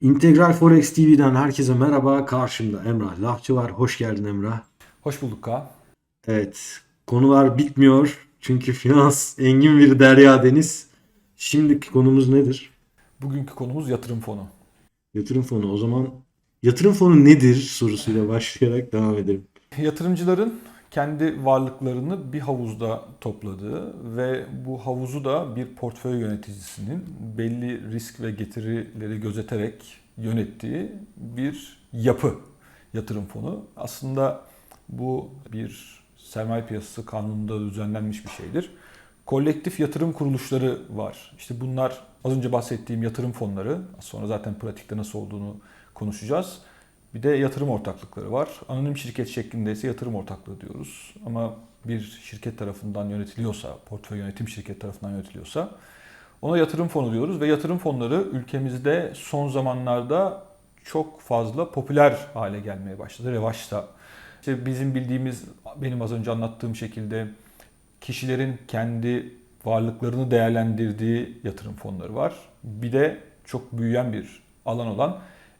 İntegral Forex TV'den herkese merhaba. Karşımda Emrah Lafçı var. Hoş geldin Emrah. Hoş bulduk Kaan. Evet, konular bitmiyor. Çünkü finans engin bir derya deniz. Şimdiki konumuz nedir? Bugünkü konumuz yatırım fonu. Yatırım fonu. O zaman yatırım fonu nedir sorusuyla başlayarak devam edelim. Yatırımcıların kendi varlıklarını bir havuzda topladığı ve bu havuzu da bir portföy yöneticisinin belli risk ve getirileri gözeterek yönettiği bir yapı yatırım fonu. Aslında bu bir sermaye piyasası kanununda düzenlenmiş bir şeydir. Kolektif yatırım kuruluşları var. İşte bunlar az önce bahsettiğim yatırım fonları. Sonra zaten pratikte nasıl olduğunu konuşacağız. Bir de yatırım ortaklıkları var. Anonim şirket şeklindeyse yatırım ortaklığı diyoruz. Ama bir şirket tarafından yönetiliyorsa, portföy yönetim şirket tarafından yönetiliyorsa ona yatırım fonu diyoruz ve yatırım fonları ülkemizde son zamanlarda çok fazla popüler hale gelmeye başladı. Revaçta. İşte bizim bildiğimiz, benim az önce anlattığım şekilde kişilerin kendi varlıklarını değerlendirdiği yatırım fonları var. Bir de çok büyüyen bir alan olan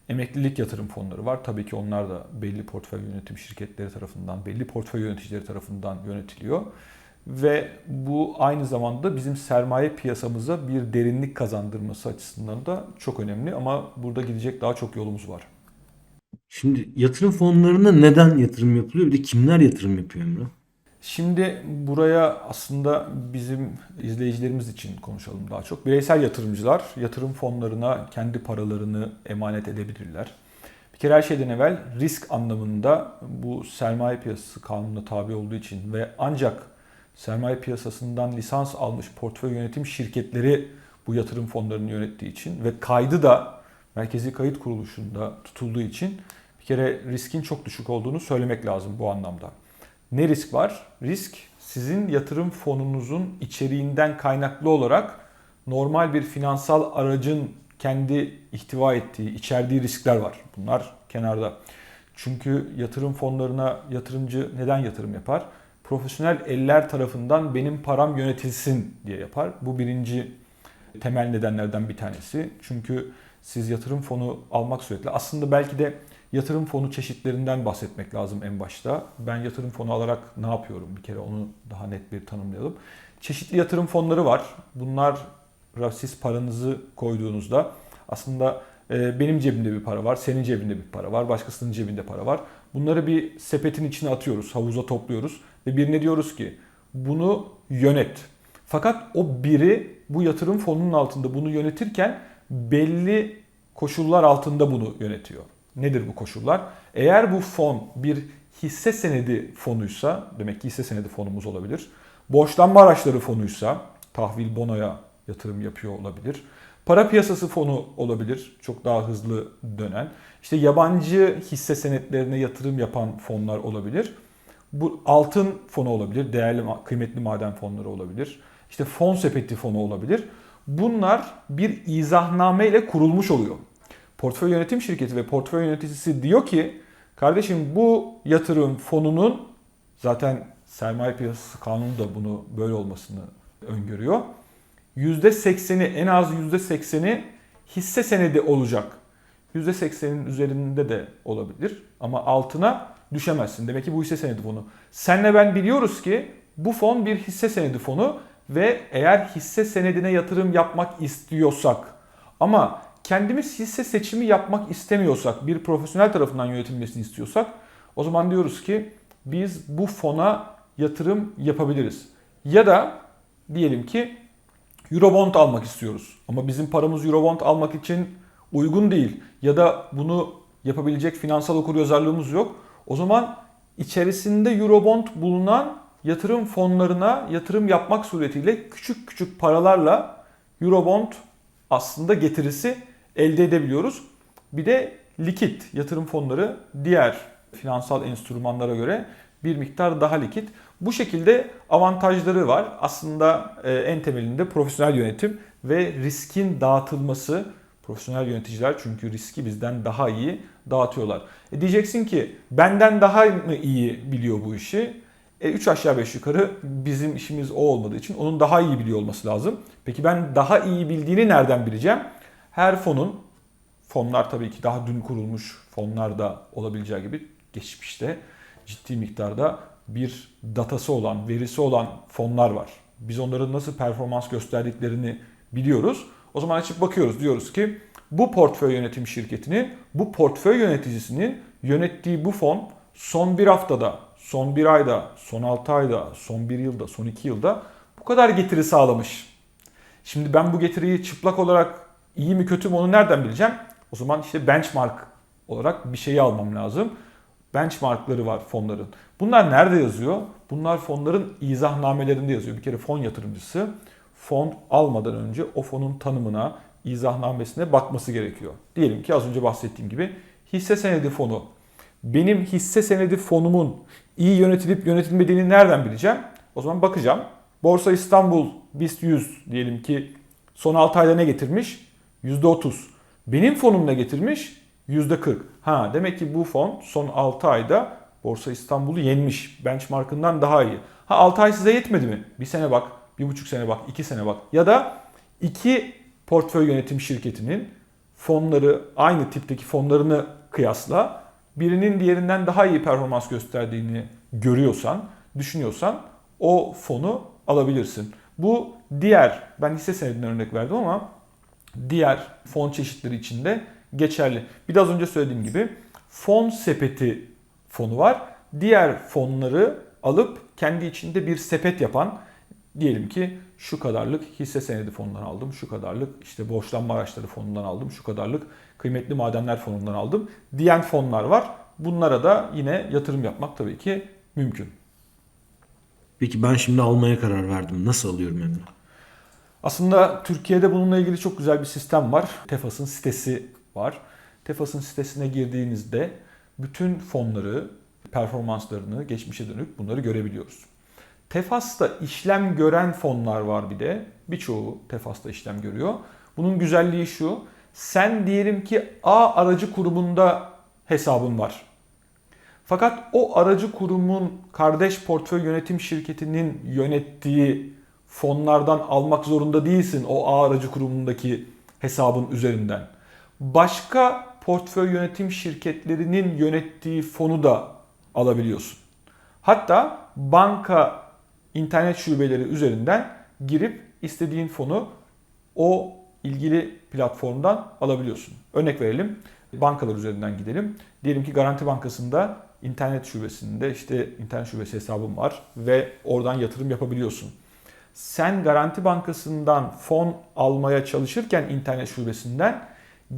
emeklilik yatırım fonları var. Tabii ki onlar da belli portföy yönetim şirketleri tarafından, belli portföy yöneticileri tarafından yönetiliyor. Ve bu aynı zamanda bizim sermaye piyasamıza bir derinlik kazandırması açısından da çok önemli. Ama burada gidecek daha çok yolumuz var. Şimdi yatırım fonlarına neden yatırım yapılıyor? Bir de kimler yatırım yapıyor Emrah? Şimdi buraya aslında bizim izleyicilerimiz için konuşalım daha çok. Bireysel yatırımcılar yatırım fonlarına kendi paralarını emanet edebilirler. Bir kere her şeyden evvel risk anlamında bu sermaye piyasası kanununa tabi olduğu için ve ancak sermaye piyasasından lisans almış portföy yönetim şirketleri bu yatırım fonlarını yönettiği için ve kaydı da Merkezi Kayıt Kuruluşu'nda tutulduğu için bir kere riskin çok düşük olduğunu söylemek lazım bu anlamda. Ne risk var? Risk sizin yatırım fonunuzun içeriğinden kaynaklı olarak normal bir finansal aracın kendi ihtiva ettiği, içerdiği riskler var. Bunlar kenarda. Çünkü yatırım fonlarına yatırımcı neden yatırım yapar? Profesyonel eller tarafından benim param yönetilsin diye yapar. Bu birinci temel nedenlerden bir tanesi. Çünkü siz yatırım fonu almak suretiyle aslında belki de yatırım fonu çeşitlerinden bahsetmek lazım en başta. Ben yatırım fonu alarak ne yapıyorum? Bir kere onu daha net bir tanımlayalım. Çeşitli yatırım fonları var. Bunlar siz paranızı koyduğunuzda aslında e, benim cebimde bir para var, senin cebinde bir para var, başkasının cebinde para var. Bunları bir sepetin içine atıyoruz, havuza topluyoruz ve birine diyoruz ki bunu yönet. Fakat o biri bu yatırım fonunun altında bunu yönetirken belli koşullar altında bunu yönetiyor. Nedir bu koşullar? Eğer bu fon bir hisse senedi fonuysa, demek ki hisse senedi fonumuz olabilir. Borçlanma araçları fonuysa, tahvil bonoya yatırım yapıyor olabilir. Para piyasası fonu olabilir, çok daha hızlı dönen. İşte yabancı hisse senetlerine yatırım yapan fonlar olabilir. Bu altın fonu olabilir, değerli kıymetli maden fonları olabilir. İşte fon sepeti fonu olabilir. Bunlar bir izahname ile kurulmuş oluyor portföy yönetim şirketi ve portföy yöneticisi diyor ki kardeşim bu yatırım fonunun zaten sermaye piyasası kanunu da bunu böyle olmasını öngörüyor. %80'i en az %80'i hisse senedi olacak. %80'in üzerinde de olabilir ama altına düşemezsin. Demek ki bu hisse senedi fonu. Senle ben biliyoruz ki bu fon bir hisse senedi fonu ve eğer hisse senedine yatırım yapmak istiyorsak ama kendimiz hisse seçimi yapmak istemiyorsak, bir profesyonel tarafından yönetilmesini istiyorsak o zaman diyoruz ki biz bu fona yatırım yapabiliriz. Ya da diyelim ki Eurobond almak istiyoruz. Ama bizim paramız Eurobond almak için uygun değil. Ya da bunu yapabilecek finansal okuryazarlığımız yok. O zaman içerisinde Eurobond bulunan yatırım fonlarına yatırım yapmak suretiyle küçük küçük paralarla Eurobond aslında getirisi elde edebiliyoruz. Bir de likit yatırım fonları diğer finansal enstrümanlara göre bir miktar daha likit. Bu şekilde avantajları var. Aslında e, en temelinde profesyonel yönetim ve riskin dağıtılması. Profesyonel yöneticiler çünkü riski bizden daha iyi dağıtıyorlar. E diyeceksin ki benden daha mı iyi biliyor bu işi? E 3 aşağı 5 yukarı bizim işimiz o olmadığı için onun daha iyi biliyor olması lazım. Peki ben daha iyi bildiğini nereden bileceğim? Her fonun fonlar tabii ki daha dün kurulmuş fonlar da olabileceği gibi geçmişte ciddi miktarda bir datası olan, verisi olan fonlar var. Biz onların nasıl performans gösterdiklerini biliyoruz. O zaman açıp bakıyoruz. Diyoruz ki bu portföy yönetim şirketinin, bu portföy yöneticisinin yönettiği bu fon son bir haftada, son bir ayda, son 6 ayda, son bir yılda, son 2 yılda bu kadar getiri sağlamış. Şimdi ben bu getiriyi çıplak olarak iyi mi kötü mü onu nereden bileceğim? O zaman işte benchmark olarak bir şeyi almam lazım. Benchmarkları var fonların. Bunlar nerede yazıyor? Bunlar fonların izahnamelerinde yazıyor. Bir kere fon yatırımcısı fon almadan önce o fonun tanımına, izahnamesine bakması gerekiyor. Diyelim ki az önce bahsettiğim gibi hisse senedi fonu. Benim hisse senedi fonumun iyi yönetilip yönetilmediğini nereden bileceğim? O zaman bakacağım. Borsa İstanbul BIST 100 diyelim ki son 6 ayda ne getirmiş? %30. Benim fonum ne getirmiş? %40. Ha demek ki bu fon son 6 ayda Borsa İstanbul'u yenmiş. Benchmark'ından daha iyi. Ha 6 ay size yetmedi mi? Bir sene bak, bir buçuk sene bak, iki sene bak. Ya da iki portföy yönetim şirketinin fonları aynı tipteki fonlarını kıyasla birinin diğerinden daha iyi performans gösterdiğini görüyorsan, düşünüyorsan o fonu alabilirsin. Bu diğer, ben hisse senedinden örnek verdim ama diğer fon çeşitleri içinde geçerli. Bir de az önce söylediğim gibi fon sepeti fonu var. Diğer fonları alıp kendi içinde bir sepet yapan diyelim ki şu kadarlık hisse senedi fonundan aldım, şu kadarlık işte borçlanma araçları fonundan aldım, şu kadarlık kıymetli madenler fonundan aldım diyen fonlar var. Bunlara da yine yatırım yapmak tabii ki mümkün. Peki ben şimdi almaya karar verdim. Nasıl alıyorum hemen? Aslında Türkiye'de bununla ilgili çok güzel bir sistem var. Tefas'ın sitesi var. Tefas'ın sitesine girdiğinizde bütün fonları, performanslarını, geçmişe dönük bunları görebiliyoruz. Tefas'ta işlem gören fonlar var bir de. Birçoğu Tefas'ta işlem görüyor. Bunun güzelliği şu. Sen diyelim ki A aracı kurumunda hesabın var. Fakat o aracı kurumun kardeş portföy yönetim şirketinin yönettiği fonlardan almak zorunda değilsin o A aracı kurumundaki hesabın üzerinden. Başka portföy yönetim şirketlerinin yönettiği fonu da alabiliyorsun. Hatta banka internet şubeleri üzerinden girip istediğin fonu o ilgili platformdan alabiliyorsun. Örnek verelim. Bankalar üzerinden gidelim. Diyelim ki Garanti Bankası'nda internet şubesinde işte internet şubesi hesabın var ve oradan yatırım yapabiliyorsun. Sen Garanti Bankası'ndan fon almaya çalışırken internet şubesinden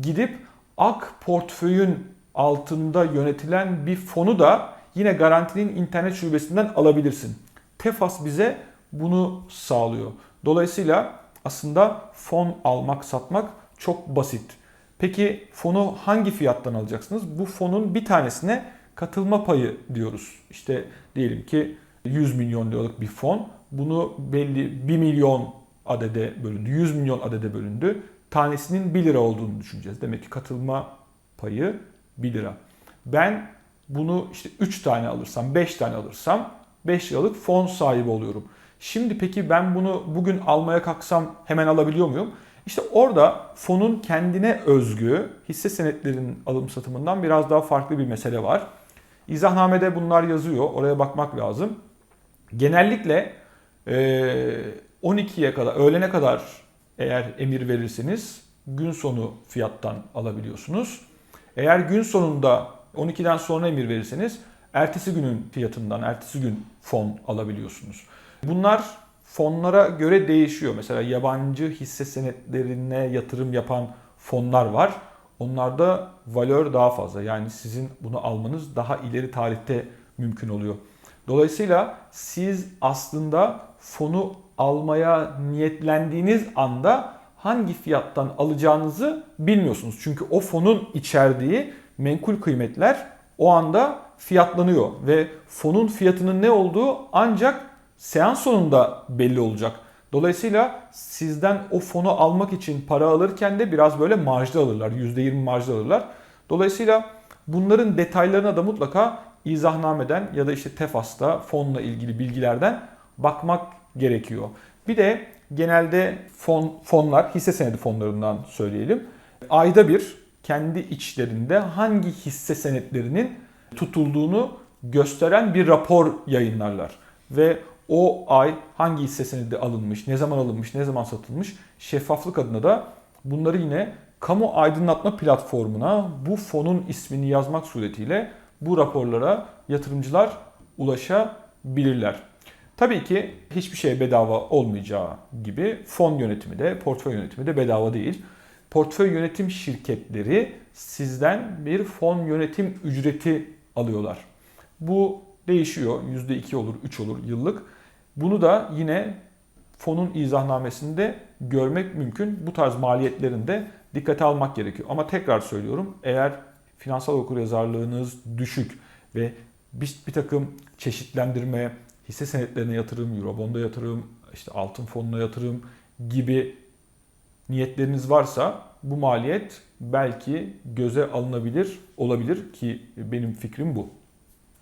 gidip Ak portföyün altında yönetilen bir fonu da yine Garanti'nin internet şubesinden alabilirsin. Tefas bize bunu sağlıyor. Dolayısıyla aslında fon almak, satmak çok basit. Peki fonu hangi fiyattan alacaksınız? Bu fonun bir tanesine katılma payı diyoruz. İşte diyelim ki 100 milyon liralık bir fon. Bunu belli 1 milyon adede bölündü, 100 milyon adede bölündü. Tanesinin 1 lira olduğunu düşüneceğiz. Demek ki katılma payı 1 lira. Ben bunu işte 3 tane alırsam, 5 tane alırsam 5 liralık fon sahibi oluyorum. Şimdi peki ben bunu bugün almaya kalksam hemen alabiliyor muyum? İşte orada fonun kendine özgü hisse senetlerinin alım satımından biraz daha farklı bir mesele var. İzahnamede bunlar yazıyor. Oraya bakmak lazım. Genellikle 12'ye kadar, öğlene kadar eğer emir verirseniz gün sonu fiyattan alabiliyorsunuz. Eğer gün sonunda 12'den sonra emir verirseniz ertesi günün fiyatından, ertesi gün fon alabiliyorsunuz. Bunlar fonlara göre değişiyor. Mesela yabancı hisse senetlerine yatırım yapan fonlar var. Onlarda valör daha fazla. Yani sizin bunu almanız daha ileri tarihte mümkün oluyor. Dolayısıyla siz aslında fonu almaya niyetlendiğiniz anda hangi fiyattan alacağınızı bilmiyorsunuz. Çünkü o fonun içerdiği menkul kıymetler o anda fiyatlanıyor ve fonun fiyatının ne olduğu ancak seans sonunda belli olacak. Dolayısıyla sizden o fonu almak için para alırken de biraz böyle marjda alırlar. %20 marjda alırlar. Dolayısıyla bunların detaylarına da mutlaka izahnameden ya da işte Tefas'ta fonla ilgili bilgilerden bakmak gerekiyor. Bir de genelde fon fonlar hisse senedi fonlarından söyleyelim. Ayda bir kendi içlerinde hangi hisse senetlerinin tutulduğunu gösteren bir rapor yayınlarlar. Ve o ay hangi hisse senedi alınmış, ne zaman alınmış, ne zaman satılmış şeffaflık adına da bunları yine kamu aydınlatma platformuna bu fonun ismini yazmak suretiyle bu raporlara yatırımcılar ulaşabilirler. Tabii ki hiçbir şey bedava olmayacağı gibi fon yönetimi de portföy yönetimi de bedava değil. Portföy yönetim şirketleri sizden bir fon yönetim ücreti alıyorlar. Bu değişiyor. %2 olur, 3 olur yıllık. Bunu da yine fonun izahnamesinde görmek mümkün. Bu tarz maliyetlerin de dikkate almak gerekiyor. Ama tekrar söylüyorum eğer finansal okuryazarlığınız düşük ve bir, bir takım çeşitlendirme, hisse senetlerine yatırım, Eurobond'a yatırım, işte altın fonuna yatırım gibi niyetleriniz varsa bu maliyet belki göze alınabilir olabilir ki benim fikrim bu.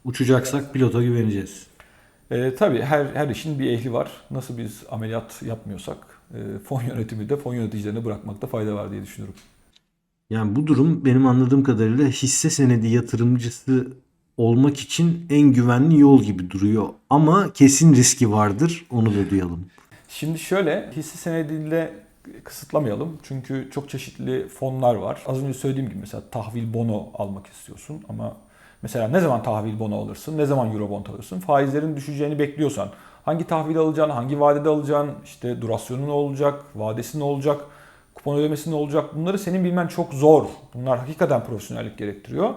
Uçacaksak pilota güveneceğiz. E, tabii her, her işin bir ehli var. Nasıl biz ameliyat yapmıyorsak e, fon yönetimi de fon yöneticilerine bırakmakta fayda var diye düşünüyorum. Yani bu durum benim anladığım kadarıyla hisse senedi yatırımcısı olmak için en güvenli yol gibi duruyor. Ama kesin riski vardır. Onu da duyalım. Şimdi şöyle hisse senediyle kısıtlamayalım. Çünkü çok çeşitli fonlar var. Az önce söylediğim gibi mesela tahvil bono almak istiyorsun ama mesela ne zaman tahvil bono alırsın, ne zaman eurobond alırsın? Faizlerin düşeceğini bekliyorsan hangi tahvil alacaksın, hangi vadede alacaksın, işte durasyonu ne olacak, vadesi ne olacak, kupon ödemesi ne olacak bunları senin bilmen çok zor. Bunlar hakikaten profesyonellik gerektiriyor.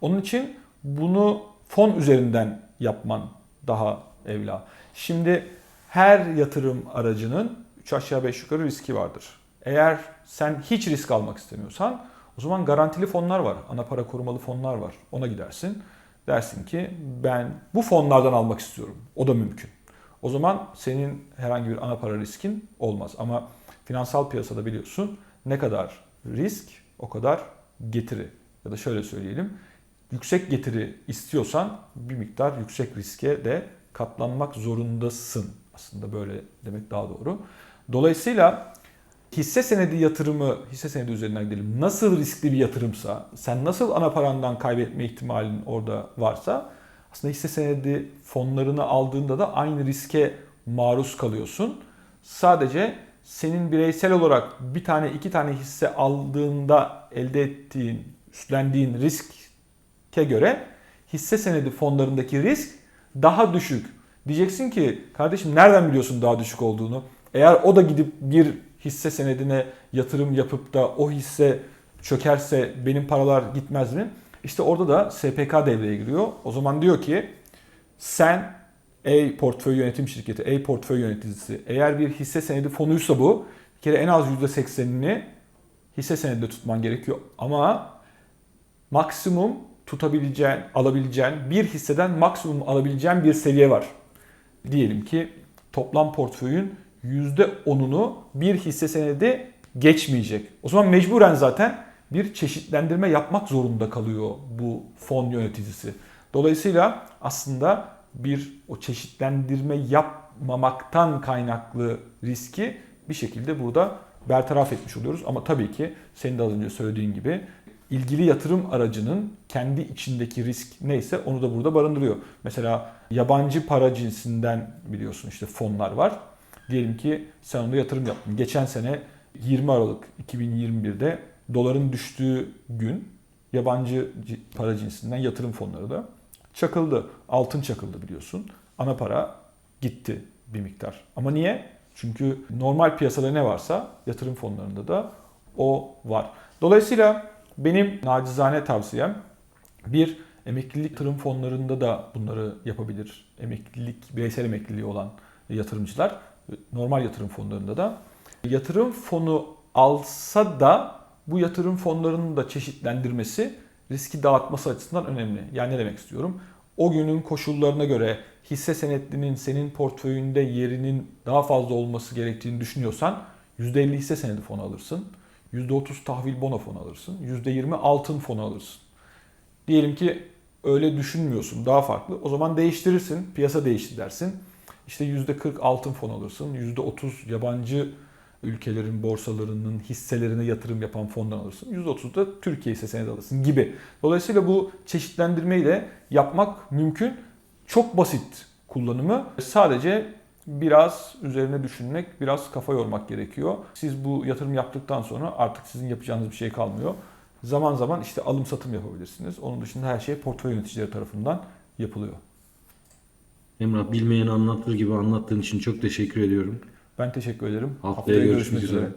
Onun için bunu fon üzerinden yapman daha evla. Şimdi her yatırım aracının 3 aşağı 5 yukarı riski vardır. Eğer sen hiç risk almak istemiyorsan o zaman garantili fonlar var. Ana para korumalı fonlar var. Ona gidersin. Dersin ki ben bu fonlardan almak istiyorum. O da mümkün. O zaman senin herhangi bir ana para riskin olmaz. Ama finansal piyasada biliyorsun ne kadar risk o kadar getiri. Ya da şöyle söyleyelim. Yüksek getiri istiyorsan bir miktar yüksek riske de katlanmak zorundasın. Aslında böyle demek daha doğru. Dolayısıyla hisse senedi yatırımı, hisse senedi üzerinden gidelim. Nasıl riskli bir yatırımsa, sen nasıl ana parandan kaybetme ihtimalin orada varsa aslında hisse senedi fonlarını aldığında da aynı riske maruz kalıyorsun. Sadece senin bireysel olarak bir tane iki tane hisse aldığında elde ettiğin, üstlendiğin riske göre hisse senedi fonlarındaki risk daha düşük. Diyeceksin ki kardeşim nereden biliyorsun daha düşük olduğunu? Eğer o da gidip bir hisse senedine yatırım yapıp da o hisse çökerse benim paralar gitmez mi? İşte orada da SPK devreye giriyor. O zaman diyor ki sen ey portföy yönetim şirketi, ey portföy yöneticisi eğer bir hisse senedi fonuysa bu bir kere en az %80'ini hisse senedinde tutman gerekiyor. Ama maksimum tutabileceğin, alabileceğin bir hisseden maksimum alabileceğin bir seviye var. Diyelim ki toplam portföyün %10'unu bir hisse senedi geçmeyecek. O zaman mecburen zaten bir çeşitlendirme yapmak zorunda kalıyor bu fon yöneticisi. Dolayısıyla aslında bir o çeşitlendirme yapmamaktan kaynaklı riski bir şekilde burada bertaraf etmiş oluyoruz. Ama tabii ki senin de az önce söylediğin gibi ilgili yatırım aracının kendi içindeki risk neyse onu da burada barındırıyor. Mesela yabancı para cinsinden biliyorsun işte fonlar var. Diyelim ki sen onda yatırım yaptın. Geçen sene 20 Aralık 2021'de doların düştüğü gün yabancı para cinsinden yatırım fonları da çakıldı. Altın çakıldı biliyorsun. Ana para gitti bir miktar. Ama niye? Çünkü normal piyasada ne varsa yatırım fonlarında da o var. Dolayısıyla benim nacizane tavsiyem bir emeklilik yatırım fonlarında da bunları yapabilir. Emeklilik, bireysel emekliliği olan yatırımcılar normal yatırım fonlarında da yatırım fonu alsa da bu yatırım fonlarının da çeşitlendirmesi riski dağıtması açısından önemli. Yani ne demek istiyorum? O günün koşullarına göre hisse senetinin senin portföyünde yerinin daha fazla olması gerektiğini düşünüyorsan %50 hisse senedi fonu alırsın. %30 tahvil bono fonu alırsın. %20 altın fonu alırsın. Diyelim ki öyle düşünmüyorsun daha farklı. O zaman değiştirirsin. Piyasa değişti dersin. İşte %40 altın fon alırsın. %30 yabancı ülkelerin borsalarının hisselerine yatırım yapan fondan alırsın. %30 da Türkiye hisse senedi alırsın gibi. Dolayısıyla bu çeşitlendirmeyi de yapmak mümkün. Çok basit kullanımı. Sadece biraz üzerine düşünmek, biraz kafa yormak gerekiyor. Siz bu yatırım yaptıktan sonra artık sizin yapacağınız bir şey kalmıyor. Zaman zaman işte alım satım yapabilirsiniz. Onun dışında her şey portföy yöneticileri tarafından yapılıyor. Emrah bilmeyeni anlattığı gibi anlattığın için çok teşekkür ediyorum. Ben teşekkür ederim. Haftaya görüşmek üzere.